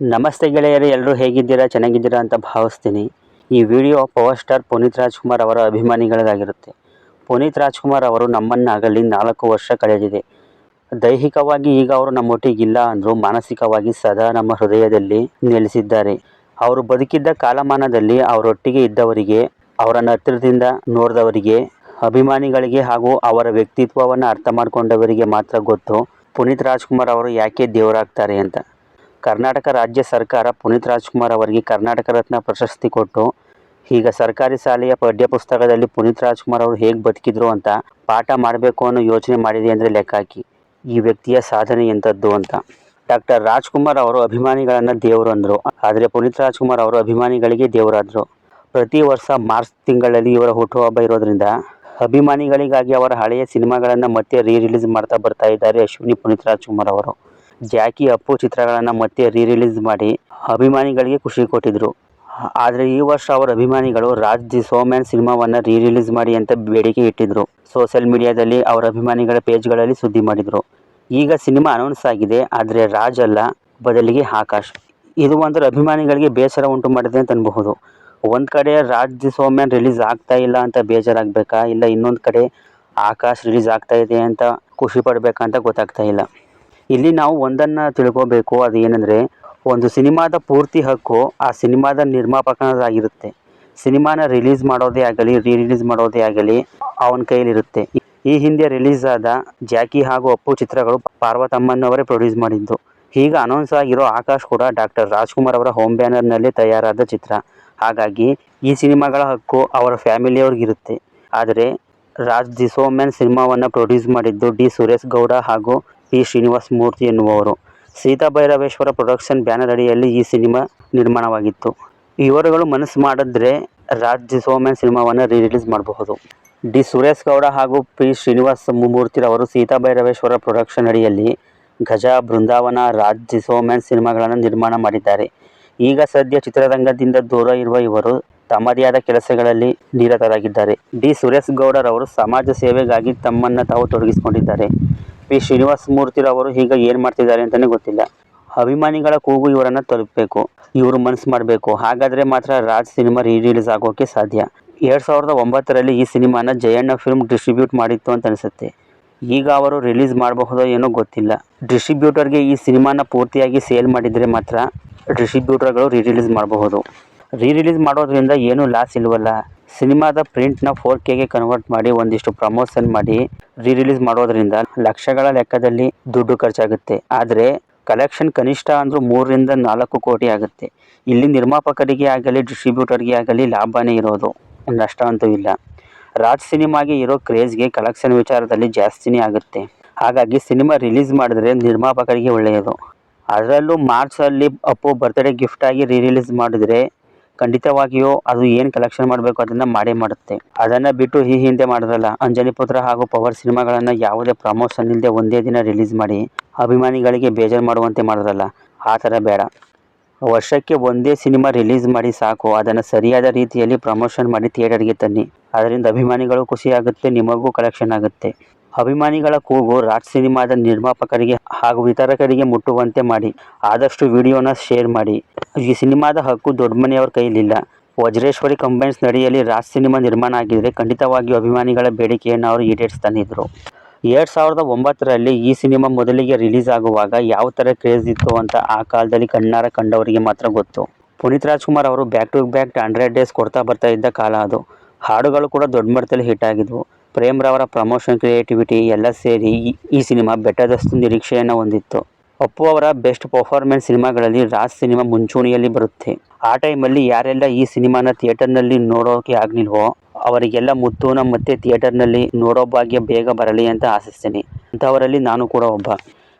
ನಮಸ್ತೆ ಗೆಳೆಯರು ಎಲ್ಲರೂ ಹೇಗಿದ್ದೀರಾ, ಚೆನ್ನಾಗಿದ್ದೀರಾ ಅಂತ ಭಾವಿಸ್ತೀನಿ. ಈ video power star Puneeth Rajkumar ಅವರ ಅಭಿಮಾನಿಗಳಿಗಾಗಿರುತ್ತೆ ಪುನೀತ್ ರಾಜ್ಕುಮಾರ್ ಅವರು ನಮ್ಮನ್ನು ಆಗಲಿ ನಾಲ್ಕು ವರ್ಷ ಕಳೆದಿದೆ. ದೈಹಿಕವಾಗಿ ಈಗ ಅವರು ನಮ್ಮೊಟ್ಟಿಗಿಲ್ಲ ಅಂದರೂ ಮಾನಸಿಕವಾಗಿ ಸದಾ ನಮ್ಮ ಹೃದಯದಲ್ಲಿ ನೆಲೆಸಿದ್ದಾರೆ. ಅವರು ಬದುಕಿದ್ದ ಕಾಲಮಾನದಲ್ಲಿ ಅವರೊಟ್ಟಿಗೆ ಇದ್ದವರಿಗೆ ಅವರನ್ನು ಹತ್ತಿರದಿಂದ ನೋಡಿದವರಿಗೆ, ಅಭಿಮಾನಿಗಳಿಗೆ ಹಾಗೂ ಅವರ ವ್ಯಕ್ತಿತ್ವವನ್ನು ಅರ್ಥ ಮಾಡಿಕೊಂಡವರಿಗೆ ಮಾತ್ರ ಗೊತ್ತು ಪುನೀತ್ ರಾಜ್ಕುಮಾರ್ ಅವರು ಯಾಕೆ ದೇವರಾಗ್ತಾರೆ ಅಂತ. ಕರ್ನಾಟಕ ರಾಜ್ಯ ಸರ್ಕಾರ ಪುನೀತ್ ರಾಜ್ಕುಮಾರ್ ಅವರಿಗೆ ಕರ್ನಾಟಕ ರತ್ನ ಪ್ರಶಸ್ತಿ ಕೊಟ್ಟು, ಈಗ ಸರ್ಕಾರಿ ಶಾಲೆಯ ಪಠ್ಯಪುಸ್ತಕದಲ್ಲಿ ಪುನೀತ್ ರಾಜ್ಕುಮಾರ್ ಅವರು ಹೇಗೆ ಬದುಕಿದ್ರು ಅಂತ ಪಾಠ ಮಾಡಬೇಕು ಅನ್ನೋ ಯೋಚನೆ ಮಾಡಿದೆ ಅಂದರೆ ಲೆಕ್ಕ ಹಾಕಿ ಈ ವ್ಯಕ್ತಿಯ ಸಾಧನೆ ಎಂಥದ್ದು ಅಂತ. ಡಾಕ್ಟರ್ ರಾಜ್ಕುಮಾರ್ ಅವರು ಅಭಿಮಾನಿಗಳನ್ನು ದೇವರು ಅಂದರು. ಆದರೆ ಪುನೀತ್ ರಾಜ್ಕುಮಾರ್ ಅವರು ಅಭಿಮಾನಿಗಳಿಗೆ ದೇವರಾದರು. ಪ್ರತಿ ವರ್ಷ ಮಾರ್ಚ್ ತಿಂಗಳಲ್ಲಿ ಇವರ ಹುಟ್ಟುಹಬ್ಬ ಇರೋದ್ರಿಂದ ಅಭಿಮಾನಿಗಳಿಗಾಗಿ ಅವರ ಹಳೆಯ ಸಿನಿಮಾಗಳನ್ನು ಮತ್ತೆ ರೀ ರಿಲೀಸ್ ಮಾಡ್ತಾ ಬರ್ತಾ ಇದ್ದಾರೆ ಅಶ್ವಿನಿ ಪುನೀತ್ ರಾಜ್ಕುಮಾರ್ ಅವರು. ಜಾಕಿ ಅಪ್ಪು ಚಿತ್ರಗಳನ್ನು ಮತ್ತೆ ರೀ ರಿಲೀಸ್ ಮಾಡಿ ಅಭಿಮಾನಿಗಳಿಗೆ ಖುಷಿ ಕೊಟ್ಟಿದ್ದರು ಆದರೆ ಈ ವರ್ಷ ಅವರ ಅಭಿಮಾನಿಗಳು ರಾಜ್ ದಿ ಸೋಮ್ಯಾನ್ ಸಿನಿಮಾವನ್ನು ರೀ ರಿಲೀಸ್ ಮಾಡಿ ಅಂತ ಬೇಡಿಕೆ ಇಟ್ಟಿದ್ದರು ಸೋಷಿಯಲ್ ಮೀಡಿಯಾದಲ್ಲಿ ಅವರ ಅಭಿಮಾನಿಗಳ ಪೇಜ್ಗಳಲ್ಲಿ ಸುದ್ದಿ ಮಾಡಿದರು. ಈಗ ಸಿನಿಮಾ ಅನೌನ್ಸ್ ಆಗಿದೆ, ಆದರೆ ರಾಜ್ ಅಲ್ಲ, ಬದಲಿಗೆ ಆಕಾಶ್. ಇದು ಒಂದರ ಅಭಿಮಾನಿಗಳಿಗೆ ಬೇಸರ ಉಂಟು ಮಾಡಿದೆ ಅಂತ ಅನ್ಬಹುದು. ಒಂದು ಕಡೆ ರಾಜ್ ದಿ ಸೋಮ್ಯಾನ್ ರಿಲೀಸ್ ಆಗ್ತಾ ಇಲ್ಲ ಅಂತ ಬೇಜಾರಾಗಬೇಕಾ? ಇಲ್ಲ ಇನ್ನೊಂದು ಕಡೆ ಆಕಾಶ್ ರಿಲೀಸ್ ಆಗ್ತಾ ಇದೆ ಅಂತ ಖುಷಿ ಪಡಬೇಕಂತ ಗೊತ್ತಾಗ್ತಾ ಇಲ್ಲ. ಇಲ್ಲಿ ನಾವು ಒಂದನ್ನು ತಿಳ್ಕೋಬೇಕು. ಅದು ಏನಂದರೆ, ಒಂದು ಸಿನಿಮಾದ ಪೂರ್ತಿ ಹಕ್ಕು ಆ ಸಿನಿಮಾದ ನಿರ್ಮಾಪಕನದಾಗಿರುತ್ತೆ ಸಿನಿಮಾನ ರಿಲೀಸ್ ಮಾಡೋದೇ ಆಗಲಿ ರೀ ರಿಲೀಸ್ ಮಾಡೋದೇ ಆಗಲಿ ಅವನ ಕೈಲಿರುತ್ತೆ ಈ ಹಿಂದೆ ರಿಲೀಸ್ ಆದ ಜಾಕಿ ಹಾಗೂ ಅಪ್ಪು ಚಿತ್ರಗಳು ಪಾರ್ವತಮ್ಮನವರೇ ಪ್ರೊಡ್ಯೂಸ್ ಮಾಡಿದ್ದು. ಈಗ ಅನೌನ್ಸ್ ಆಗಿರೋ ಆಕಾಶ್ ಕೂಡ ಡಾಕ್ಟರ್ ರಾಜ್ಕುಮಾರ್ ಅವರ ಹೋಮ್ ಬ್ಯಾನರ್ನಲ್ಲಿ ತಯಾರಾದ ಚಿತ್ರ. ಹಾಗಾಗಿ ಈ ಸಿನಿಮಾಗಳ ಹಕ್ಕು ಅವರ ಫ್ಯಾಮಿಲಿಯವ್ರಿಗಿರುತ್ತೆ. ಆದರೆ ರಾಜ್ ದಿಸೋಮ್ಯಾನ್ ಸಿನಿಮಾವನ್ನು ಪ್ರೊಡ್ಯೂಸ್ ಮಾಡಿದ್ದು ಡಿ ಸುರೇಶ್ ಗೌಡ ಹಾಗೂ ಪಿ ಶ್ರೀನಿವಾಸ ಮೂರ್ತಿ ಎನ್ನುವವರು. ಸೀತಾ ಭೈರವೇಶ್ವರ ಪ್ರೊಡಕ್ಷನ್ ಬ್ಯಾನರ್ ಅಡಿಯಲ್ಲಿ ಈ ಸಿನಿಮಾ ನಿರ್ಮಾಣವಾಗಿತ್ತು. ಇವರುಗಳು ಮನಸ್ಸು ಮಾಡಿದ್ರೆ ರಾಜ್ ಸೋಮನ್ ಸಿನಿಮಾವನ್ನು ರೀ ರಿಲೀಸ್ ಮಾಡಬಹುದು. ಡಿ ಸುರೇಶ್ ಗೌಡ ಹಾಗೂ ಪಿ ಶ್ರೀನಿವಾಸ ಮೂರ್ತಿರವರು ಸೀತಾ ಭೈರವೇಶ್ವರ ಪ್ರೊಡಕ್ಷನ್ ಅಡಿಯಲ್ಲಿ ಗಜ ಬೃಂದಾವನ ರಾಜ್ ಸೋಮನ್ ಸಿನಿಮಾಗಳನ್ನು ನಿರ್ಮಾಣ ಮಾಡಿದ್ದಾರೆ. ಈಗ ಸದ್ಯ ಚಿತ್ರರಂಗದಿಂದ ದೂರ ಇರುವ ಇವರು ತಮ್ಮದೇ ಆದ ಕೆಲಸಗಳಲ್ಲಿ ನಿರತರಾಗಿದ್ದಾರೆ. ಡಿ ಸುರೇಶ್ ಗೌಡರವರು ಸಮಾಜ ಸೇವೆಗಾಗಿ ತಮ್ಮನ್ನು ತಾವು ತೊಡಗಿಸಿಕೊಂಡಿದ್ದಾರೆ. ಪಿ ಶ್ರೀನಿವಾಸ ಮೂರ್ತಿರವರು ಈಗ ಏನು ಮಾಡ್ತಿದ್ದಾರೆ ಅಂತಲೇ ಗೊತ್ತಿಲ್ಲ. ಅಭಿಮಾನಿಗಳ ಕೂಗು ಇವರನ್ನು ತಲುಪಬೇಕು, ಇವರು ಮನಸ್ಸು ಮಾಡಬೇಕು. ಹಾಗಾದರೆ ಮಾತ್ರ ರಾಜ್ ಸಿನಿಮಾ ರೀ ರಿಲೀಸ್ ಆಗೋಕ್ಕೆ ಸಾಧ್ಯ. ಎರಡು ಸಾವಿರದ ಒಂಬತ್ತರಲ್ಲಿ ಈ ಸಿನಿಮಾನ ಜಯಣ್ಣ ಫಿಲ್ಮ್ ಡಿಸ್ಟ್ರಿಬ್ಯೂಟ್ ಮಾಡಿತ್ತು ಅಂತ ಅನಿಸುತ್ತೆ. ಈಗ ಅವರು ರಿಲೀಸ್ ಮಾಡಬಹುದೋ ಏನೋ ಗೊತ್ತಿಲ್ಲ. ಡಿಸ್ಟ್ರಿಬ್ಯೂಟರ್ಗೆ ಈ ಸಿನಿಮಾನ ಪೂರ್ತಿಯಾಗಿ ಸೇಲ್ ಮಾಡಿದರೆ ಮಾತ್ರ ಡಿಸ್ಟ್ರಿಬ್ಯೂಟರ್ಗಳು ರೀ ರಿಲೀಸ್ ಮಾಡಬಹುದು. ರೀ ರಿಲೀಸ್ ಮಾಡೋದ್ರಿಂದ ಏನೂ ಲಾಸ್ ಇಲ್ವಲ್ಲ? ಸಿನಿಮಾದ ಪ್ರಿಂಟ್ನ ಫೋರ್ ಕೆಗೆ ಕನ್ವರ್ಟ್ ಮಾಡಿ ಒಂದಿಷ್ಟು ಪ್ರಮೋಷನ್ ಮಾಡಿ ರೀ ರಿಲೀಸ್ ಮಾಡೋದ್ರಿಂದ ಲಕ್ಷಗಳ ಲೆಕ್ಕದಲ್ಲಿ ದುಡ್ಡು ಖರ್ಚಾಗುತ್ತೆ. ಆದರೆ ಕಲೆಕ್ಷನ್ ಕನಿಷ್ಠ ಅಂದರೂ ಮೂರರಿಂದ ನಾಲ್ಕು ಕೋಟಿ ಆಗುತ್ತೆ. ಇಲ್ಲಿ ನಿರ್ಮಾಪಕರಿಗೆ ಆಗಲಿ ಡಿಸ್ಟ್ರಿಬ್ಯೂಟರ್ಗೆ ಆಗಲಿ ಲಾಭನೇ ಇರೋದು. ನಷ್ಟ ಅಂತೂ ಇಲ್ಲ. ರಾಜ್ ಸಿನಿಮಾಗೆ ಇರೋ ಕ್ರೇಜ್ಗೆ ಕಲೆಕ್ಷನ್ ವಿಚಾರದಲ್ಲಿ ಜಾಸ್ತಿನೇ ಆಗುತ್ತೆ. ಹಾಗಾಗಿ ಸಿನಿಮಾ ರಿಲೀಸ್ ಮಾಡಿದ್ರೆ ನಿರ್ಮಾಪಕರಿಗೆ ಒಳ್ಳೆಯದು. ಅದರಲ್ಲೂ ಮಾರ್ಚಲ್ಲಿ ಅಪ್ಪು ಬರ್ತ್ಡೇ ಗಿಫ್ಟಾಗಿ ರೀ ರಿಲೀಸ್ ಮಾಡಿದರೆ ಖಂಡಿತವಾಗಿಯೂ ಅದು ಏನು ಕಲೆಕ್ಷನ್ ಮಾಡಬೇಕು ಅದನ್ನು ಮಾಡೇ ಮಾಡುತ್ತೆ. ಅದನ್ನು ಬಿಟ್ಟು ಈ ಹಿಂದೆ ಮಾಡಿದ್ರಲ್ಲ ಅಂಜನಿ ಪುತ್ರ ಹಾಗೂ ಪವರ್ ಸಿನಿಮಾಗಳನ್ನು ಯಾವುದೇ ಪ್ರಮೋಷನ್ ಇಲ್ಲದೆ ಒಂದೇ ದಿನ ರಿಲೀಸ್ ಮಾಡಿ ಅಭಿಮಾನಿಗಳಿಗೆ ಬೇಜಾರು ಮಾಡುವಂತೆ ಮಾಡಿದ್ರಲ್ಲ ಆ ಥರ ಬೇಡ. ವರ್ಷಕ್ಕೆ ಒಂದೇ ಸಿನಿಮಾ ರಿಲೀಸ್ ಮಾಡಿ ಸಾಕು. ಅದನ್ನು ಸರಿಯಾದ ರೀತಿಯಲ್ಲಿ ಪ್ರಮೋಷನ್ ಮಾಡಿ ಥಿಯೇಟರ್ಗೆ ತನ್ನಿ. ಅದರಿಂದ ಅಭಿಮಾನಿಗಳು ಖುಷಿಯಾಗುತ್ತೆ, ನಿಮಗೂ ಕಲೆಕ್ಷನ್ ಆಗುತ್ತೆ. ಅಭಿಮಾನಿಗಳ ಕೂಗು ರಾಜ್ ಸಿನಿಮಾದ ನಿರ್ಮಾಪಕರಿಗೆ ಹಾಗೂ ವಿತರಕರಿಗೆ ಮುಟ್ಟುವಂತೆ ಮಾಡಿ. ಆದಷ್ಟು ವಿಡಿಯೋನ ಶೇರ್ ಮಾಡಿ. ಈ ಸಿನಿಮಾದ ಹಕ್ಕು ದೊಡ್ಡ ಮನೆಯವ್ರ ಕೈಲಿಲ್ಲ. ವಜ್ರೇಶ್ವರಿ ಕಂಬೈನ್ಸ್ ನಡಿಯಲ್ಲಿ ರಾಜ್ ಸಿನಿಮಾ ನಿರ್ಮಾಣ ಆಗಿದ್ದರೆ ಖಂಡಿತವಾಗಿಯೂ ಅಭಿಮಾನಿಗಳ ಬೇಡಿಕೆಯನ್ನು ಅವರು ಈಡೇರಿಸ್ತಾನಿದ್ರು ಎರಡು ಸಾವಿರದ ಒಂಬತ್ತರಲ್ಲಿ ಈ ಸಿನಿಮಾ ಮೊದಲಿಗೆ ರಿಲೀಸ್ ಆಗುವಾಗ ಯಾವ ಥರ ಕ್ರೇಜ್ ಇತ್ತು ಅಂತ ಆ ಕಾಲದಲ್ಲಿ ಕಣ್ಣಾರ ಕಂಡವರಿಗೆ ಮಾತ್ರ ಗೊತ್ತು. ಪುನೀತ್ ರಾಜ್ಕುಮಾರ್ ಅವರು back to back hundred days ಕೊಡ್ತಾ ಬರ್ತಾ ಇದ್ದ ಕಾಲ ಅದು. ಹಾಡುಗಳು ಕೂಡ ದೊಡ್ಡ ಮಟ್ಟದಲ್ಲಿ ಹಿಟ್ ಆಗಿದ್ವು. ಪ್ರೇಮ್ ರವರ ಪ್ರಮೋಷನ್ ಕ್ರಿಯೇಟಿವಿಟಿ ಎಲ್ಲ ಸೇರಿ ಈ- ಸಿನಿಮಾ ಬೆಟ್ಟದಷ್ಟು ನಿರೀಕ್ಷೆಯನ್ನು ಹೊಂದಿತ್ತು. ಅಪ್ಪು ಅವರ ಬೆಸ್ಟ್ ಪರ್ಫಾರ್ಮೆನ್ಸ್ ಸಿನಿಮಾಗಳಲ್ಲಿ ರಾಜ್ ಸಿನಿಮಾ ಮುಂಚೂಣಿಯಲ್ಲಿ ಬರುತ್ತೆ. ಆ ಟೈಮಲ್ಲಿ ಯಾರೆಲ್ಲ ಈ ಸಿನಿಮಾನ ಥಿಯೇಟರ್ನಲ್ಲಿ ನೋಡೋಕೆ ಆಗಲಿಲ್ವೋ, ಅವರಿಗೆಲ್ಲ ಮುತ್ತುನ ಮತ್ತೆ ಥಿಯೇಟರ್ನಲ್ಲಿ ನೋಡೋ ಭಾಗ್ಯ ಬೇಗ ಬರಲಿ ಅಂತ ಆಶಿಸ್ತೀನಿ ಅಂಥವರಲ್ಲಿ ನಾನು ಕೂಡ ಒಬ್ಬ.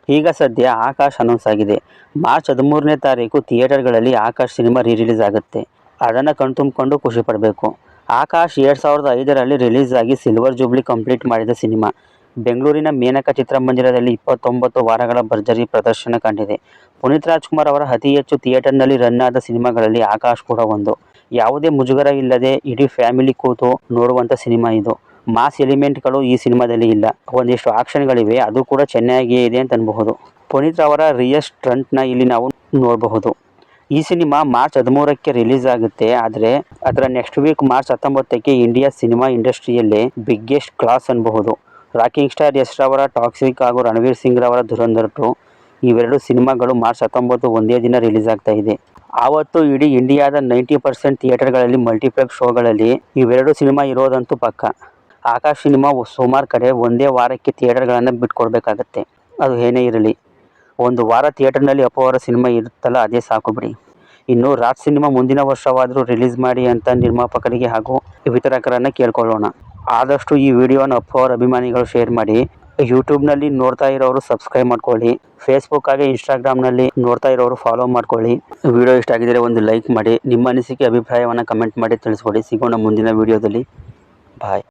ಈಗ ಸದ್ಯ ಆಕಾಶ್ ಅನೌನ್ಸ್ ಆಗಿದೆ. ಮಾರ್ಚ್ ಹದಿಮೂರನೇ ತಾರೀಕು ಥಿಯೇಟರ್ಗಳಲ್ಲಿ ಆಕಾಶ್ ಸಿನಿಮಾ ರೀ ರಿಲೀಸ್ ಆಗುತ್ತೆ. ಅದನ್ನು ಕಣ್ತುಂಬಿಕೊಂಡು ಖುಷಿ ಪಡಬೇಕು. ಆಕಾಶ್ ಎರಡು ಸಾವಿರದ ಐದರಲ್ಲಿ ರಿಲೀಸ್ ಆಗಿ ಸಿಲ್ವರ್ ಜೂಬ್ಲಿ ಕಂಪ್ಲೀಟ್ ಮಾಡಿದ ಸಿನಿಮಾ. ಬೆಂಗಳೂರಿನ ಮೇನಕ ಚಿತ್ರಮಂದಿರದಲ್ಲಿ ಇಪ್ಪತ್ತೊಂಬತ್ತು ವಾರಗಳ ಭರ್ಜರಿ ಪ್ರದರ್ಶನ ಕಂಡಿದೆ. ಪುನೀತ್ ರಾಜ್ಕುಮಾರ್ ಅವರ ಅತಿ ಹೆಚ್ಚು ಥಿಯೇಟರ್ನಲ್ಲಿ ರನ್ ಆದ ಸಿನಿಮಾಗಳಲ್ಲಿ ಆಕಾಶ್ ಕೂಡ ಒಂದು. ಯಾವುದೇ ಮುಜುಗರ ಇಲ್ಲದೆ ಇಡೀ ಫ್ಯಾಮಿಲಿ ಕೂತು ನೋಡುವಂಥ ಸಿನಿಮಾ ಇದು. ಮಾಸ್ ಎಲಿಮೆಂಟ್ಗಳು ಈ ಸಿನಿಮಾದಲ್ಲಿ ಇಲ್ಲ. ಒಂದಿಷ್ಟು ಆಕ್ಷನ್ಗಳಿವೆ, ಅದು ಕೂಡ ಚೆನ್ನಾಗಿಯೇ ಇದೆ ಅಂತ ಅನ್ಬಹುದು. ಪುನೀತ್ ಅವರ ರಿಯಲ್ ಸ್ಟ್ರಂಟ್ನ ಇಲ್ಲಿ ನಾವು ನೋಡಬಹುದು. ಈ ಸಿನಿಮಾ ಮಾರ್ಚ್ ಹದಿಮೂರಕ್ಕೆ ರಿಲೀಸ್ ಆಗುತ್ತೆ. ಆದರೆ ಅದರ ನೆಕ್ಸ್ಟ್ ವೀಕ್ ಮಾರ್ಚ್ ಹತ್ತೊಂಬತ್ತಕ್ಕೆ ಇಂಡಿಯಾ ಸಿನಿಮಾ ಇಂಡಸ್ಟ್ರಿಯಲ್ಲಿ ಬಿಗ್ಗೆಸ್ಟ್ ಕ್ಲಾಸ್ ಅನ್ನಬಹುದು ರಾಕಿಂಗ್ ಸ್ಟಾರ್ ಯಶ್ ರವರ ಟಾಕ್ಸಿಕ್ ಹಾಗೂ ರಣವೀರ್ ಸಿಂಗ್ ರವರ ಧುರಂಧರ್ ಇವೆರಡು ಸಿನಿಮಾಗಳು ಮಾರ್ಚ್ ಹತ್ತೊಂಬತ್ತು ಒಂದೇ ದಿನ ರಿಲೀಸ್ ಆಗ್ತಾ ಇದೆ. ಆವತ್ತು ಇಡೀ ಇಂಡಿಯಾದ ನೈಂಟಿ ಪರ್ಸೆಂಟ್ ಥಿಯೇಟರ್ಗಳಲ್ಲಿ ಮಲ್ಟಿಪ್ಲೆಕ್ಸ್ ಶೋಗಳಲ್ಲಿ ಇವೆರಡು ಸಿನಿಮಾ ಇರೋದಂತೂ ಪಕ್ಕ. ಆಕಾಶ್ ಸಿನಿಮಾ ಸುಮಾರು ಕಡೆ ಒಂದೇ ವಾರಕ್ಕೆ ಥಿಯೇಟರ್ಗಳನ್ನು ಬಿಟ್ಕೊಡ್ಬೇಕಾಗತ್ತೆ. ಅದು ಏನೇ ಇರಲಿ. ಒಂದು ವಾರ ಥಿಯೇಟರ್ನಲ್ಲಿ ಅಪ್ಪವರ ಸಿನಿಮಾ ಇರುತ್ತಲ್ಲ, ಅದೇ ಸಾಕು ಬಿಡಿ. ಇನ್ನು ರಾಜ್ ಸಿನಿಮಾ ಮುಂದಿನ ವರ್ಷವಾದರೂ ರಿಲೀಸ್ ಮಾಡಿ ಅಂತ ನಿರ್ಮಾಪಕರಿಗೆ ಹಾಗೂ ವಿತರಕರನ್ನು ಕೇಳ್ಕೊಳ್ಳೋಣ. ಆದಷ್ಟು ಈ ವಿಡಿಯೋನ ಅಪ್ಪವರ ಅಭಿಮಾನಿಗಳು ಶೇರ್ ಮಾಡಿ, ಯೂಟ್ಯೂಬ್ನಲ್ಲಿ ನೋಡ್ತಾ ಇರೋರು ಸಬ್ಸ್ಕ್ರೈಬ್ ಮಾಡ್ಕೊಳ್ಳಿ, ಫೇಸ್ಬುಕ್ ಹಾಗೆ ಇನ್ಸ್ಟಾಗ್ರಾಮ್ನಲ್ಲಿ ನೋಡ್ತಾ ಇರೋರು ಫಾಲೋ ಮಾಡ್ಕೊಳ್ಳಿ. ವಿಡಿಯೋ ಇಷ್ಟ ಆಗಿದ್ರೆ ಒಂದು ಲೈಕ್ ಮಾಡಿ, ನಿಮ್ಮ ಅನಿಸಿಕೆ, ಅಭಿಪ್ರಾಯವನ್ನು ಕಮೆಂಟ್ ಮಾಡಿ ತಿಳಿಸ್ಕೊಡಿ. ಸಿಗೋಣ ಮುಂದಿನ ವಿಡಿಯೋದಲ್ಲಿ. ಬಾಯ್.